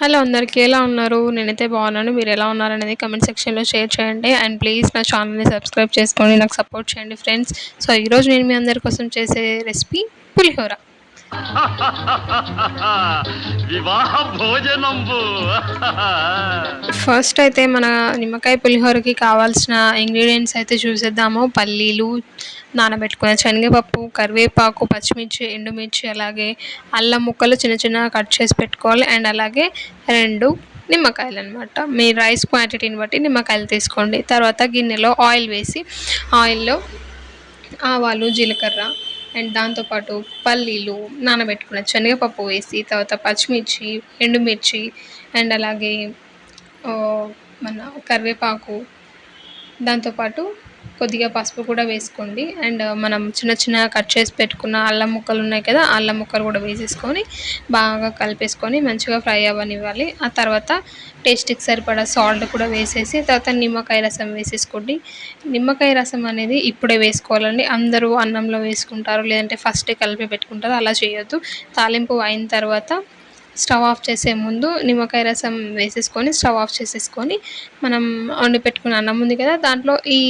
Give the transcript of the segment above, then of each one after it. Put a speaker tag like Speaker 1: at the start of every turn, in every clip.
Speaker 1: Hello అందరికీ ఎలా ఉన్నారు? నేనైతే బాగున్నాను. మీరు ఎలా ఉన్నారు అనేది కమెంట్ సెక్షన్లో షేర్ చేయండి. అండ్ ప్లీజ్ నా ఛానల్ని సబ్స్క్రైబ్ చేసుకొని నాకు సపోర్ట్ చేయండి ఫ్రెండ్స్ సో ఈరోజు నేను మీ అందరి కోసం చేసే రెసిపీ పులిహోర.
Speaker 2: వివాహ భోజనంబు.
Speaker 1: ఫస్ట్ అయితే మన నిమ్మకాయ పులిహోరకి కావాల్సిన ఇంగ్రీడియంట్స్ అయితే చూసేద్దాము. పల్లీలు నానబెట్టుకున్న శనగపప్పు కరివేపాకు పచ్చిమిర్చి ఎండుమిర్చి అలాగే అల్లం ముక్కలు చిన్న చిన్నగా కట్ చేసి పెట్టుకోవాలి. అండ్ అలాగే రెండు నిమ్మకాయలు అనమాట మీ రైస్ క్వాంటిటీని బట్టి నిమ్మకాయలు తీసుకోండి. తర్వాత గిన్నెలో ఆయిల్ వేసి ఆయిల్లో ఆవాలు జీలకర్ర అండ్ దాంతోపాటు పల్లీలు నానబెట్టుకున్న శనగపప్పు వేసి తర్వాత పచ్చిమిర్చి ఎండుమిర్చి అండ్ అలాగే మన కరివేపాకు దాంతోపాటు కొద్దిగా పసుపు కూడా వేసుకోండి. అండ్ మనం చిన్న చిన్నగా కట్ చేసి పెట్టుకున్న అల్లం ముక్కలు ఉన్నాయి కదా అల్లం ముక్కలు కూడా వేసేసుకొని బాగా కలిపేసుకొని మంచిగా ఫ్రై అవ్వనివ్వాలి. ఆ తర్వాత టేస్ట్కి సరిపడా సాల్ట్ కూడా వేసేసి తర్వాత నిమ్మకాయ రసం వేసేసుకోండి. నిమ్మకాయ రసం అనేది ఇప్పుడే వేసుకోవాలండి. అందరూ అన్నంలో వేసుకుంటారు లేదంటే ఫస్టే కలిపి పెట్టుకుంటారు అలా చేయొద్దు. తాలింపు అయిన తర్వాత స్టవ్ ఆఫ్ చేసే ముందు నిమ్మకాయ రసం వేసేసుకొని స్టవ్ ఆఫ్ చేసేసుకొని మనం వండి పెట్టుకున్న అన్నం ఉంది కదా దాంట్లో ఈ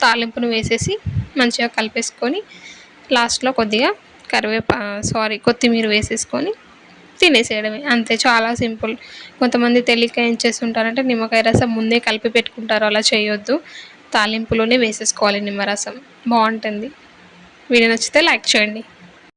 Speaker 1: తాలింపును వేసేసి మంచిగా కలిపేసుకొని లాస్ట్లో కొద్దిగా కరివేపా సారీ కొత్తిమీర వేసేసుకొని తినేసేయడమే. అంతే చాలా సింపుల్. కొంతమంది తెలియక ఏం చేస్తుంటారంటే నిమ్మకాయ రసం ముందే కలిపి పెట్టుకుంటారు అలా చేయొద్దు. తాలింపులోనే వేసేసుకోవాలి నిమ్మరసం బాగుంటుంది. వీడియో నచ్చితే లైక్ చేయండి.